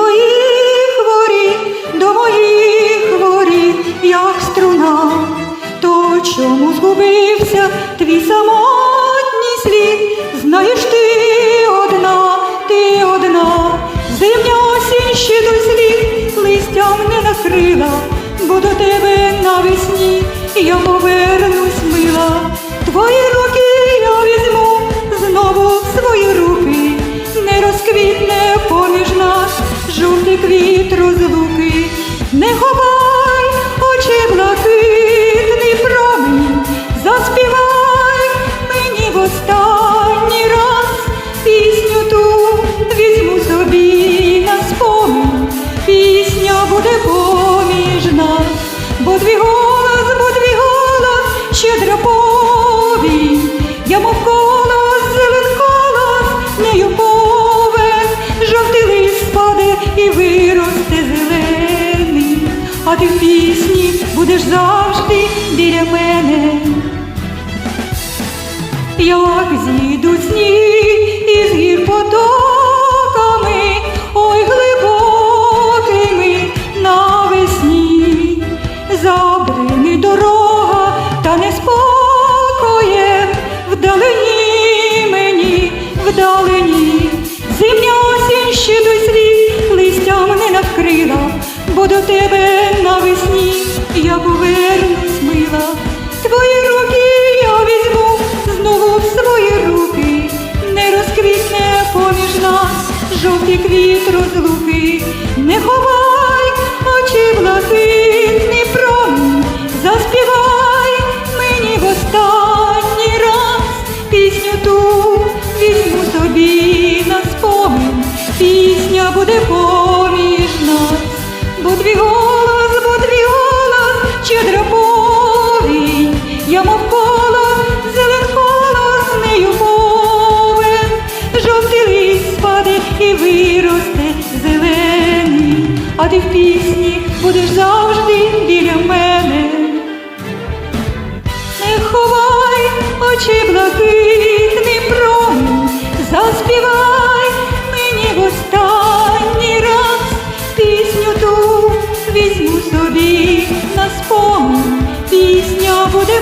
моїх хворі, до моїх воріт, як струна, то чому згубився твій самотній слід, знаєш ти одна, ти одна, зимня осінь ще до слід, листям не накрила, бо до тебе навесні я повернусь мила. Твої не ховай а ти в пісні будеш завжди біля мене. Як зійдуть сніг із гір потоками, ой глибокими навесні, забрини дорога та неспокоєм вдалині мені, вдалині, зимня осінь ще до слід листям не накрила, бо до тебе я повернусь, мила, твої руки я візьму знову в свої руки, не розквітне поміж нас жовтий квіт розлуки, не ховай очі блакитний промінь, заспівай мені в останній раз пісню ту візьму собі на спомін, пісня буде поміж нас, бо дві твій співати в пісні, будеш завжди біля мене. Не ховай очі блакитним броню, заспівай мені в останній раз пісню ту візьму собі на спомін, пісня буде.